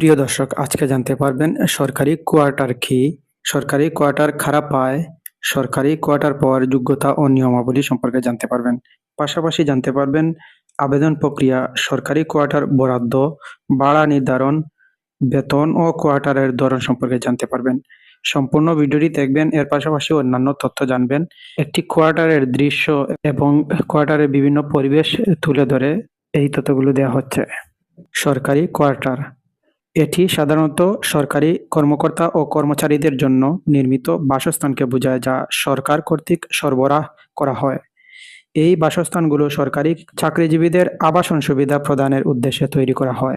প্রিয় দর্শক, আজকে জানতে পারবেন, সরকারি কোয়ার্টার কি? সরকারি কোয়ার্টার খারাপ পায়, সরকারি কোয়ার্টার পাওয়ার যোগ্যতা ও নিয়মাবলী সম্পর্কে জানতে পারবেন। পাশাপাশি জানতে পারবেন, আবেদন প্রক্রিয়া, সরকারি কোয়ার্টার বরাদ্দ, ভাড়া নির্ধারণ, বেতন ও কোয়ার্টারের ধরন সম্পর্কে জানতে পারবেন। সম্পূর্ণ ভিডিওটি দেখবেন, এর পাশাপাশি অন্যান্য তথ্য জানবেন। একটি কোয়ার্টারের দৃশ্য এবং কোয়ার্টারের বিভিন্ন পরিবেশ তুলে ধরে এই তথ্যগুলো দেওয়া হচ্ছে। সরকারি কোয়ার্টার এটি সাধারণত সরকারি কর্মকর্তা ও কর্মচারীদের জন্য নির্মিত বাসস্থানকে বোঝায়, যা সরকার কর্তৃক সরবরাহ করা হয়। এই বাসস্থানগুলো সরকারি চাকরিজীবীদের আবাসন সুবিধা প্রদানের উদ্দেশ্যে তৈরি করা হয়।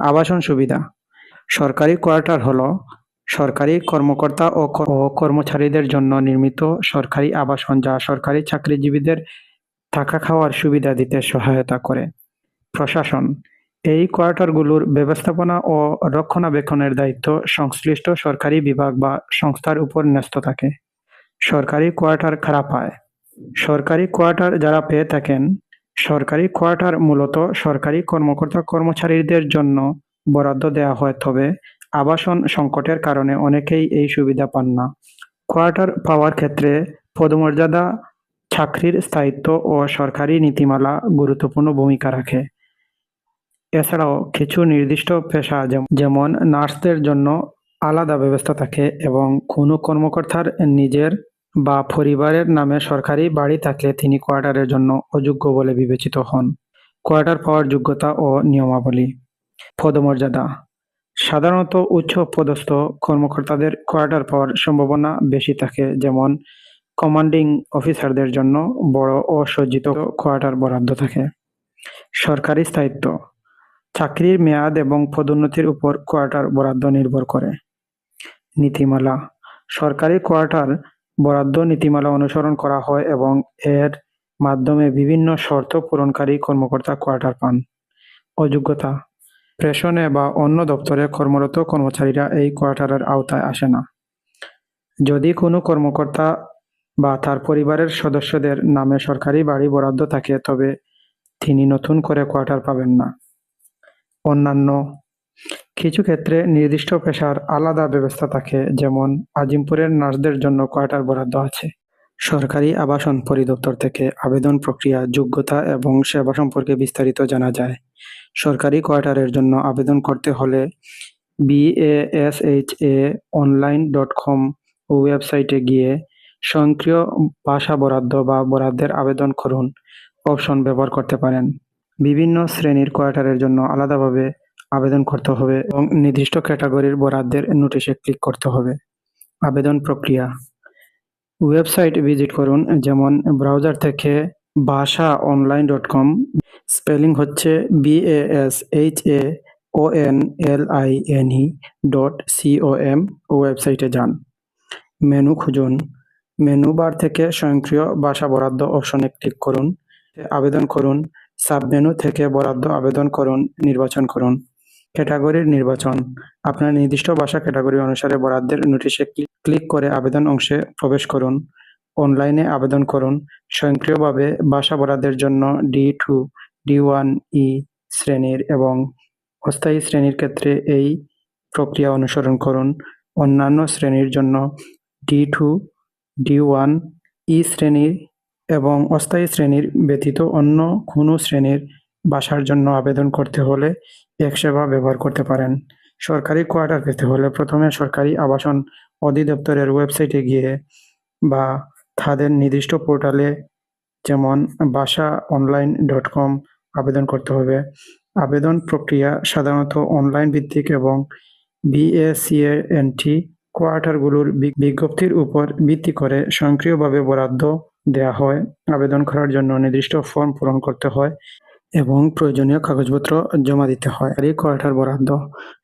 আবাসন সুবিধা। সরকারি কোয়ার্টার হলো, সরকারি কর্মকর্তা ও কর্মচারীদের জন্য নির্মিত সরকারি আবাসন, যা সরকারি চাকরিজীবীদের থাকা খাওয়ার সুবিধা দিতে সহায়তা করে। প্রশাসন। এই কোয়ার্টারগুলোর ব্যবস্থাপনা ও রক্ষণাবেক্ষণের দায়িত্ব সংশ্লিষ্ট সরকারি বিভাগ বা সংস্থার উপর ন্যস্ত থাকে। সরকারি কোয়ার্টার খারাপ হয়। সরকারি কোয়ার্টার যারা পেয়ে থাকেন, সরকারি কোয়ার্টার মূলত সরকারি কর্মকর্তা কর্মচারীদের জন্য বরাদ্দ দেওয়া হয়, তবে আবাসন সংকটের কারণে অনেকেই এই সুবিধা পান না। কোয়ার্টার পাওয়ার ক্ষেত্রে পদমর্যাদা, চাকরির স্থায়িত্ব ও সরকারি নীতিমালা গুরুত্বপূর্ণ ভূমিকা রাখে। এছাড়াও কিছু নির্দিষ্ট পেশা যেম- যেমন নার্সদের জন্য আলাদা ব্যবস্থা থাকে এবং কোনো কর্মকর্তার নিজের বা পরিবারের নামে সরকারি বাড়ি থাকলে তিনি কোয়ার্টারের জন্য অযোগ্য বলে বিবেচিত হন। কোয়ার্টার পাওয়ার যোগ্যতা ও নিয়মাবলী। পদমর্যাদা। সাধারণত উচ্চ পদস্থ কর্মকর্তাদের কোয়ার্টার পাওয়ার সম্ভাবনা বেশি থাকে, যেমন কমান্ডিং অফিসারদের জন্য বড় অসজ্জিত কোয়ার্টার বরাদ্দ থাকে। সরকারি স্থায়িত্ব। চাকরির মেয়াদ এবং পদোন্নতির উপর কোয়ার্টার বরাদ্দ নির্ভর করে। নীতিমালা। সরকারি কোয়ার্টার বরাদ্দ নীতিমালা অনুসরণ করা হয় এবং এর মাধ্যমে বিভিন্ন শর্ত পূরণকারী কর্মকর্তা কোয়ার্টার পান। অযোগ্যতা। প্রেশনে বা অন্য দপ্তরে কর্মরত কর্মচারীরা এই কোয়ার্টারের আওতায় আসে না। যদি কোনো কর্মকর্তা বা তার পরিবারের সদস্যদের নামে সরকারি বাড়ি বরাদ্দ থাকে, তবে তিনি নতুন করে কোয়ার্টার পাবেন না। অন্যান্য কিছু ক্ষেত্রে নির্দিষ্ট পেশার আলাদা ব্যবস্থা থাকে, যেমন আজিমপুরের নার্সদের জন্য কোয়ার্টার বরাদ্দ আছে? সরকারি আবাসন পরিদপ্তর থেকে আবেদন প্রক্রিয়া, যোগ্যতা এবং সেবা সম্পর্কে বিস্তারিত জানা যায়। সরকারি কোয়ার্টারের জন্য আবেদন করতে হলে বিএএসএইচএ অনলাইন ডট কম ওয়েবসাইটে গিয়ে স্বয়ংক্রিয় ভাষা বরাদ্দ বা বরাদ্দের আবেদন করুন। অপশন ব্যবহার করতে পারেন। বিভিন্ন শ্রেণির কোয়ার্টারের জন্য আলাদাভাবে আবেদন করতে হবে এবং নির্দিষ্ট ক্যাটাগরির বরাদ্দের নোটিশে ক্লিক করতে হবে। আবেদন প্রক্রিয়া। ওয়েবসাইট ভিজিট করুন, যেমন ব্রাউজার থেকে ভাষা অনলাইন ডট কম, স্পেলিং হচ্ছে B A S H A O N L I N E dot COM ওয়েবসাইটে যান। মেনু খুঁজুন। মেনু বার থেকে স্বয়ংক্রিয় ভাষা বরাদ্দ অপশনে ক্লিক করুন। আবেদন করুন। সাব মেনু থেকে বরাদ্দ আবেদন করুন, নির্বাচন করুন। ক্যাটাগরির নির্বাচন। আপনার নির্দিষ্ট ভাষা ক্যাটাগরি অনুসারে বরাদ্দের নোটিশে ক্লিক করে আবেদন অংশে প্রবেশ করুন। অনলাইনে আবেদন করুন। স্বয়ংক্রিয়ভাবে ভাষা বরাদ্দের জন্য D two D one E শ্রেণির এবং অস্থায়ী শ্রেণির ক্ষেত্রে এই প্রক্রিয়া অনুসরণ করুন। অন্যান্য শ্রেণির জন্য D two D one E শ্রেণির এবং অস্থায়ী শ্রেণির ব্যতীত অন্য কোনো শ্রেণির ভাষার জন্য আবেদন করতে হলে এক সেবা ব্যবহার করতে পারেন। সরকারি কোয়ার্টার পেতে হলে প্রথমে সরকারি আবাসন অধিদপ্তরের ওয়েবসাইটে গিয়ে বা তাদের নির্দিষ্ট পোর্টালে যেমন ভাষা অনলাইন ডট কম আবেদন করতে হবে। আবেদন প্রক্রিয়া সাধারণত অনলাইন ভিত্তিক এবং বিএসিএনটি কোয়ার্টারগুলোর বিজ্ঞপ্তির উপর ভিত্তি করে স্বয়ংক্রিয়ভাবে বরাদ্দ দেওয়া হয়। আবেদন করার জন্য নির্দিষ্ট ফর্ম পূরণ করতে হয় এবং প্রয়োজনীয় কাগজপত্র জমা দিতে হয়। সরকারি কোয়ার্টার বরাদ্দ।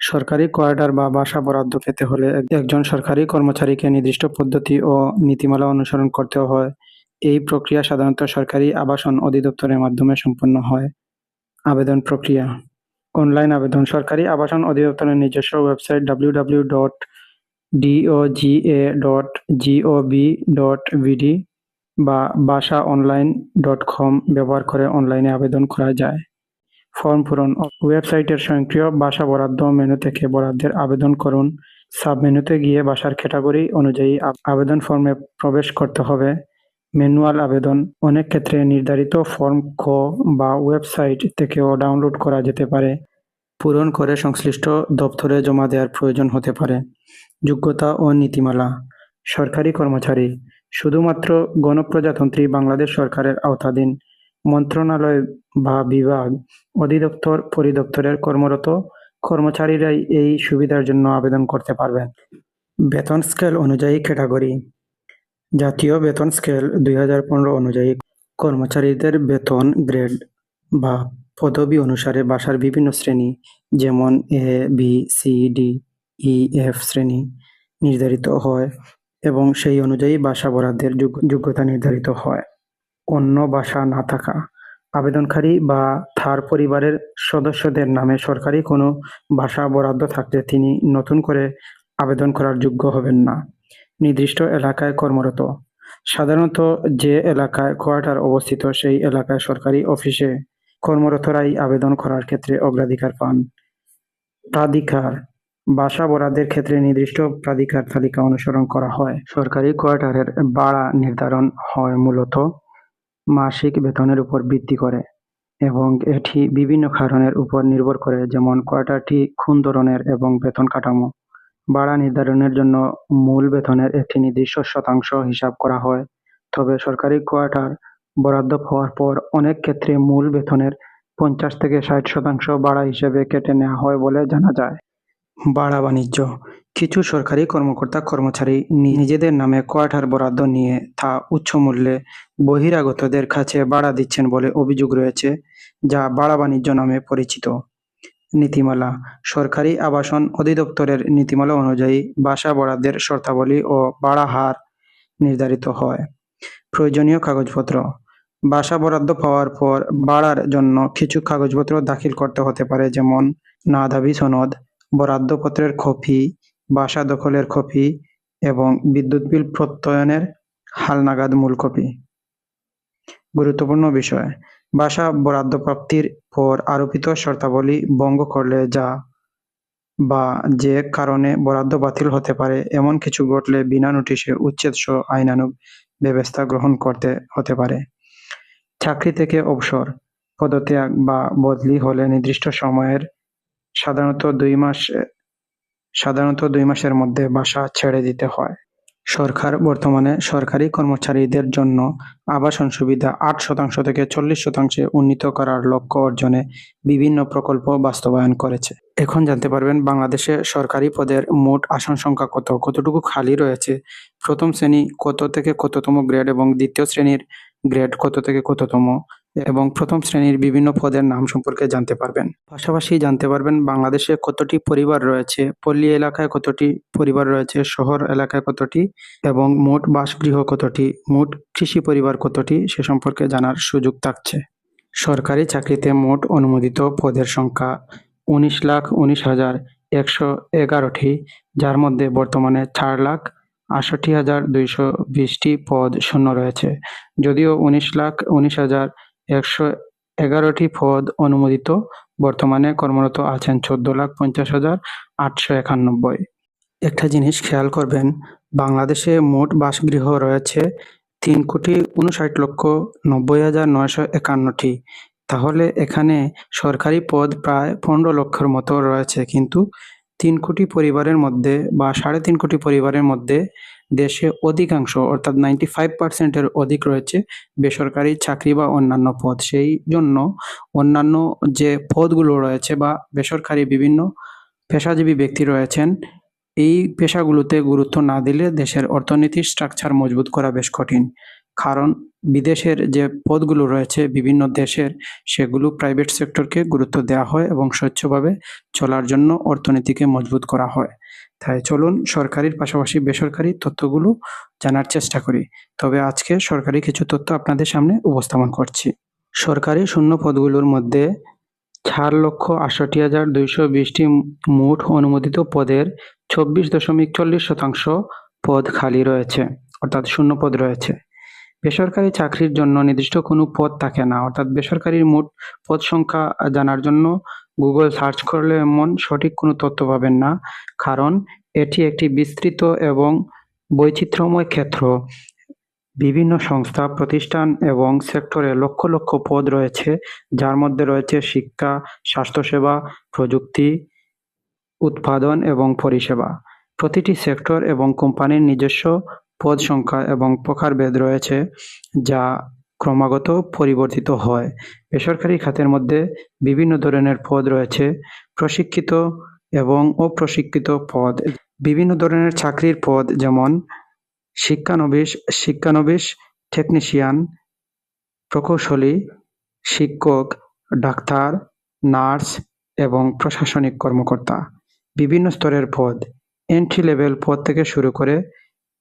সরকারি কোয়ার্টার বা বাসা বরাদ্দ পেতে হলে একজন সরকারি কর্মচারীকে নির্দিষ্ট পদ্ধতি ও নীতিমালা অনুসরণ করতে হয়। এই প্রক্রিয়া সাধারণত সরকারি আবাসন অধিদপ্তরের মাধ্যমে সম্পন্ন হয়। আবেদন প্রক্রিয়া। অনলাইন আবেদন। সরকারি আবাসন অধিদপ্তরের নিজস্ব website W W dot DOGA dot GOB dot BD বা বাসা অনলাইন ডট কম ব্যবহার করে অনলাইনে আবেদন করা যায়। ফর্ম পূরণ ওয়েবসাইটের স্বয়ংক্রিয় ভাষা বরাদ্দ মেনু থেকে বরাদ্দের আবেদন করুন। সাব মেনুতে গিয়ে ভাষার ক্যাটাগরি অনুযায়ী আবেদন ফর্মে প্রবেশ করতে হবে। ম্যানুয়াল আবেদন অনেক ক্ষেত্রে নির্ধারিত ফর্ম ক বা ওয়েবসাইট থেকেও ডাউনলোড করা যেতে পারে। পূরণ করে সংশ্লিষ্ট দপ্তরে জমা দেওয়ার প্রয়োজন হতে পারে। যোগ্যতা ও নীতিমালা। সরকারি কর্মচারী শুধুমাত্র গণপ্রজাতন্ত্রী বাংলাদেশ সরকারের আওতাধীন মন্ত্রণালয় বা বিভাগ অধিদপ্তর পরিদপ্তরের কর্মরত কর্মচারীরাই এই সুবিধার জন্য আবেদন করতে পারবেন। বেতন স্কেল অনুযায়ী ক্যাটাগরি। জাতীয় বেতন স্কেল দুই হাজার পনেরো অনুযায়ী কর্মচারীদের বেতন গ্রেড বা পদবি অনুসারে বাসার বিভিন্ন শ্রেণি, যেমন A B C D E F শ্রেণি নির্ধারিত হয়। এবং সেই অনুযায়ী বাসা বরাদ্দের যোগ- যোগ্যতা নির্ধারিত হয়। অন্য বাসা না থাকা, আবেদনকারী বা তার পরিবারের সদস্যদের নামে সরকারি কোনো বাসা বরাদ্দ থাকলে তিনি নতুন করে আবেদন করার যোগ্য হবেন না। নির্দিষ্ট এলাকায় কর্মরত। সাধারণত যে এলাকায় কোয়ার্টার অবস্থিত, সেই এলাকায় সরকারি অফিসে কর্মরতরাই আবেদন করার ক্ষেত্রে অগ্রাধিকার পান। প্রাধিকার বাসা বরাদ্দের ক্ষেত্রে নির্দিষ্ট প্রাধিকার তালিকা অনুসরণ করা হয়। সরকারি কোয়ার্টারের ভাড়া নির্ধারণ হয় মূলত মাসিক বেতনের উপর ভিত্তি করে এবং এটি বিভিন্ন কারণের উপর নির্ভর করে, যেমন কোয়ার্টারটি কোন ধরনের এবং বেতন কাঠামো। ভাড়া নির্ধারণের জন্য মূল বেতনের একটি নির্দিষ্ট শতাংশ হিসাব করা হয়। তবে সরকারি কোয়ার্টার বরাদ্দ পাওয়ার পর অনেক ক্ষেত্রে মূল বেতনের পঞ্চাশ থেকে ষাট শতাংশ ভাড়া হিসেবে কেটে নেওয়া হয় বলে জানা যায়। ভাড়া বাণিজ্য। কিছু সরকারি কর্মকর্তা কর্মচারী নিজেদের নামে কোয়ার্টার বরাদ্দ নিয়ে তা উচ্চ মূল্যে বহিরাগতদের কাছে বাড়া দিচ্ছেন বলে অভিযোগ রয়েছে, যা বাড়া বাণিজ্য নামে পরিচিত। নীতিমালা। সরকারি আবাসন অধিদপ্তরের নীতিমালা অনুযায়ী বাসা বরাদ্দের শর্তাবলী ও বাড়া হার নির্ধারিত হয়। প্রয়োজনীয় কাগজপত্র। বাসা বরাদ্দ পাওয়ার পর বাড়ার জন্য কিছু কাগজপত্র দাখিল করতে হতে পারে, যেমন না দাবি সনদ বরাদ্দপত্রের কপি, বাসা দখলের কপি এবং বিদ্যুৎ বিল প্রত্যয়নের হালনাগাদ মূল কপি। গুরুত্বপূর্ণ বিষয়, বাসা বরাদ্দ প্রাপ্তির পর আরোপিত শর্তাবলী ভঙ্গ করলে যা বা যে কারণে বরাদ্দ বাতিল হতে পারে, এমন কিছু ঘটলে বিনা নোটিশে উচ্ছেদ সহ আইনানুগ ব্যবস্থা গ্রহণ করতে হতে পারে। চাকরি থেকে অবসর, পদত্যাগ বা বদলি হলে নির্দিষ্ট সময়ের সাধারণত দুই মাস সাধারণত দুই মাসের মধ্যে বাসা ছেড়ে দিতে হয়। সরকার, বর্তমানে সরকারি কর্মচারীদের জন্য আবাসন সুবিধা আট শতাংশ থেকে চল্লিশ শতাংশে উন্নীত করার লক্ষ্য অর্জনে বিভিন্ন প্রকল্প বাস্তবায়ন করেছে। এখন জানতে পারবেন, বাংলাদেশে সরকারি পদের মোট আসন সংখ্যা কত, কতটুকু খালি রয়েছে, প্রথম শ্রেণি কত থেকে কততম গ্রেড এবং দ্বিতীয় শ্রেণির গ্রেড কত থেকে কততম এবং প্রথম শ্রেণির বিভিন্ন পদের নাম সম্পর্কে জানতে পারবেন। পাশাপাশি জানতে পারবেন বাংলাদেশে কতটি পরিবার রয়েছে, পল্লী এলাকায় কতটি পরিবার রয়েছে, শহর এলাকায় কতটি এবং মোট বাসগৃহ কতটি, মোট কৃষি পরিবার কতটি সে সম্পর্কে জানার সুযোগ থাকছে। সরকারি চাকরিতে মোট অনুমোদিত পদের সংখ্যা উনিশ লাখ উনিশ হাজার একশো এগারোটি, যার মধ্যে বর্তমানে চার লাখ আটষট্টি হাজার দুইশো বিশটি পদ শূন্য রয়েছে। যদিও উনিশ লাখ উনিশ হাজার একশো এগারোটি পদ অনুমোদিত, বর্তমানে কর্মরত আছেন চোদ্দ লাখ পঞ্চাশ হাজার আটশো একানব্বই। একটা জিনিস খেয়াল করবেন, বাংলাদেশে মোট বাসগৃহ রয়েছে তিন কোটি উনষাট লক্ষ নব্বই হাজার নয়শো একান্নটি। তাহলে এখানে সরকারি পদ প্রায় পনেরো লক্ষের মতো রয়েছে, কিন্তু তিন কোটি পরিবারের মধ্যে বা সাড়ে তিন কোটি পরিবারের মধ্যে দেশে অধিকাংশ, অর্থাৎ নাইনটি ফাইভ পার্সেন্টের অধিক রয়েছে বেসরকারি চাকরি বা অন্যান্য পদ। সেই জন্য অন্যান্য যে পদগুলো রয়েছে বা বেসরকারি বিভিন্ন পেশাজীবী ব্যক্তি রয়েছেন, এই পেশাগুলোতে গুরুত্ব না দিলে দেশের অর্থনীতির স্ট্রাকচার মজবুত করা বেশ কঠিন। কারণ বিদেশের যে পদগুলো রয়েছে বিভিন্ন দেশের, সেগুলো প্রাইভেট সেক্টরকে গুরুত্ব দেওয়া হয় এবং স্বচ্ছভাবে চলার জন্য অর্থনীতিকে মজবুত করা হয়। তাই চলুন সরকারির পাশাপাশি বেসরকারি তথ্যগুলো জানার চেষ্টা করি। তবে আজকে সরকারি কিছু তথ্য আপনাদের সামনে উপস্থাপন করছি। সরকারি শূন্য পদগুলোর মধ্যে চার লক্ষ আটষট্টি হাজার দুইশো বিশটি মোট অনুমোদিত পদের চব্বিশ দশমিক চল্লিশ শতাংশ পদ খালি রয়েছে, অর্থাৎ শূন্য পদ রয়েছে। বেসরকারি চাকরির জন্য নির্দিষ্ট কোনো পদ থাকে না। অর্থাৎ বেসরকারির মোট পদ সংখ্যা জানার জন্য গুগল সার্চ করলে এমন সঠিক কোনো তথ্য পাবেন না, কারণ এটি একটি বিস্তৃত এবং বৈচিত্র্যময় ক্ষেত্র। বিভিন্ন সংস্থা, প্রতিষ্ঠান এবং সেক্টরে লক্ষ লক্ষ পদ রয়েছে, যার মধ্যে রয়েছে শিক্ষা, স্বাস্থ্যসেবা, প্রযুক্তি, উৎপাদন এবং পরিষেবা। প্রতিটি সেক্টর এবং কোম্পানির নিজস্ব পদ সংখ্যা এবং প্রকারভেদ রয়েছে, যা ক্রমাগত পরিবর্তিত হয়। বেসরকারি খাতের মধ্যে বিভিন্ন ধরনের পদ রয়েছে, প্রশিক্ষিত এবং অপ্রশিক্ষিত পদ। বিভিন্ন ধরনের চাকরির পদ যেমন শিক্ষানবিশ শিক্ষানবিশ টেকনিশিয়ান, প্রকৌশলী, শিক্ষক, ডাক্তার, নার্স এবং প্রশাসনিক কর্মকর্তা। বিভিন্ন স্তরের পদ। এন্ট্রি লেভেল পদ থেকে শুরু করে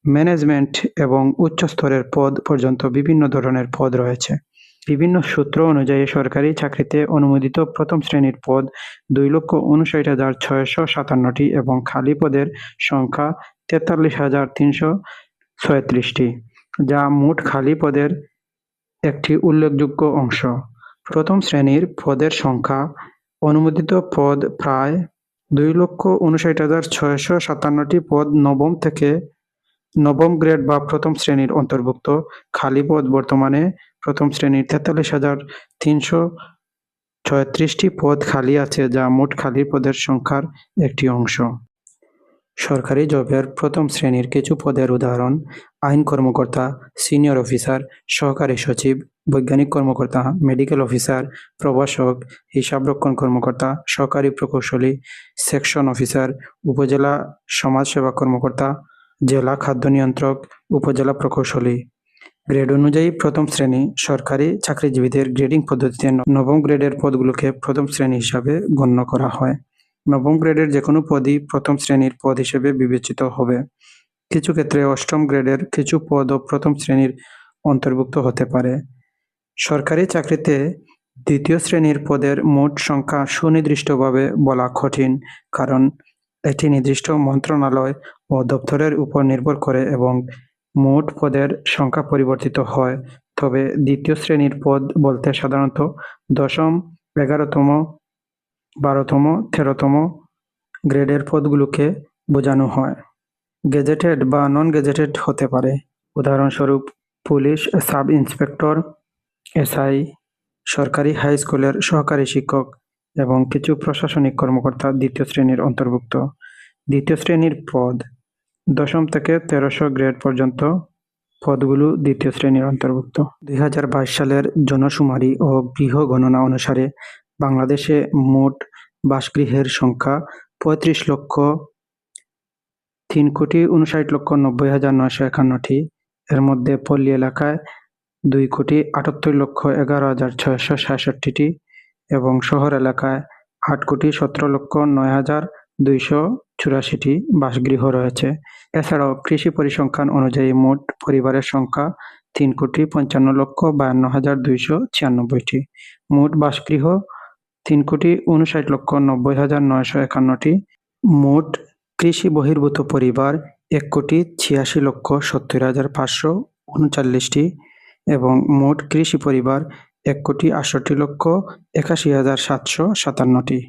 ম্যানেজমেন্ট এবং উচ্চ স্তরের পদ পর্যন্ত বিভিন্ন ধরনের পদ রয়েছে। বিভিন্ন সূত্র অনুযায়ী সরকারি চাকরিতে অনুমোদিত প্রথম শ্রেণির পদ দুই লক্ষ উনষাট হাজার ছয়শো সাতান্নটি এবং খালি পদের সংখ্যা তেতাল্লিশ হাজার তিনশো ছয়ত্রিশটি, যা মোট খালি পদের একটি উল্লেখযোগ্য অংশ। প্রথম শ্রেণির পদের সংখ্যা অনুমোদিত পদ প্রায় দুই লক্ষ উনষাট হাজার ছয়শো সাতান্নটি পদ নবম থেকে নবম গ্রেড বা প্রথম শ্রেণির অন্তর্ভুক্ত খালি পদ বর্তমানে প্রথম শ্রেণির তেতাল্লিশ হাজার তিনশো ছয়ত্রিশটি পদ খালি আছে, যা মোট খালি পদের সংখ্যার একটি অংশ। সরকারি জবের প্রথম শ্রেণির কিছু পদের উদাহরণ, আইন কর্মকর্তা, সিনিয়র অফিসার, সহকারী সচিব, বৈজ্ঞানিক কর্মকর্তা, মেডিকেল অফিসার, প্রভাষক হিসাবরক্ষণ কর্মকর্তা, সহকারী প্রকৌশলী, সেকশন অফিসার, উপজেলা সমাজসেবা কর্মকর্তা জেলা খাদ্য নিয়ন্ত্রক, উপজেলা প্রকৌশলী। গ্রেড অনুযায়ী প্রথম শ্রেণি সরকারি চাকরিজীবীদের গ্রেডিং পদ্ধতিতে নবম গ্রেডের পদগুলোকে প্রথম শ্রেণি হিসাবে গণ্য করা হয়। নবম গ্রেডের যে কোনো পদই প্রথম শ্রেণির পদ হিসেবে বিবেচিত হবে। কিছু ক্ষেত্রে অষ্টম গ্রেডের কিছু পদও প্রথম শ্রেণির অন্তর্ভুক্ত হতে পারে। সরকারি চাকরিতে দ্বিতীয় শ্রেণির পদের মোট সংখ্যা সুনির্দিষ্টভাবে বলা কঠিন, কারণ এটি নির্দিষ্ট মন্ত্রণালয় ও দপ্তরের উপর নির্ভর করে এবং মোট পদের সংখ্যা পরিবর্তিত হয়। তবে দ্বিতীয় শ্রেণির পদ বলতে সাধারণত দশম, এগারোতম, বারোতম, তেরোতম গ্রেডের পদগুলোকে বোঝানো হয়। গেজেটেড বা নন গেজেটেড হতে পারে। উদাহরণস্বরূপ, পুলিশ সাব ইন্সপেক্টর এসআই, সরকারি হাই স্কুলের সহকারী শিক্ষক এবং কিছু প্রশাসনিক কর্মকর্তা দ্বিতীয় শ্রেণির অন্তর্ভুক্ত। দ্বিতীয় শ্রেণির পদ দশম থেকে তেরোশো গ্রেড পর্যন্ত পদগুলো দ্বিতীয় শ্রেণির অন্তর্ভুক্ত। দুই হাজার বাইশ সালের জনশুমারি ও গৃহ গণনা অনুসারে বাংলাদেশে মোট বাসগৃহের সংখ্যা পঁয়ত্রিশ লক্ষ তিন কোটি উনষাট লক্ষ নব্বই হাজার নয়শো একান্নটি। এর মধ্যে পল্লী এলাকায় দুই কোটি আটাত্তর লক্ষ এগারো হাজার ছয়শো সাতষট্টিটি। এবং শহর এলাকায় আট কোটি সতেরো লক্ষ নয় হাজার দুইশো চুরাশিটি বাসগৃহ রয়েছে। এছাড়াও কৃষি পরিসংখ্যান অনুযায়ী মোট পরিবারের সংখ্যা তিন কোটি পঞ্চান্ন লক্ষ বায়ান্ন হাজার দুইশো ছিয়ানব্বইটি। মোট বাসগৃহ তিন কোটি উনষাট লক্ষ নব্বই হাজার নয়শো একান্নটি। মোট কৃষি বহির্ভূত পরিবার এক কোটি ছিয়াশি লক্ষ সত্তর হাজার পাঁচশো উনচল্লিশটি। এবং মোট কৃষি পরিবার এক কোটি আষট্টি লক্ষ একাশি হাজার সাতশো সাতান্নটি।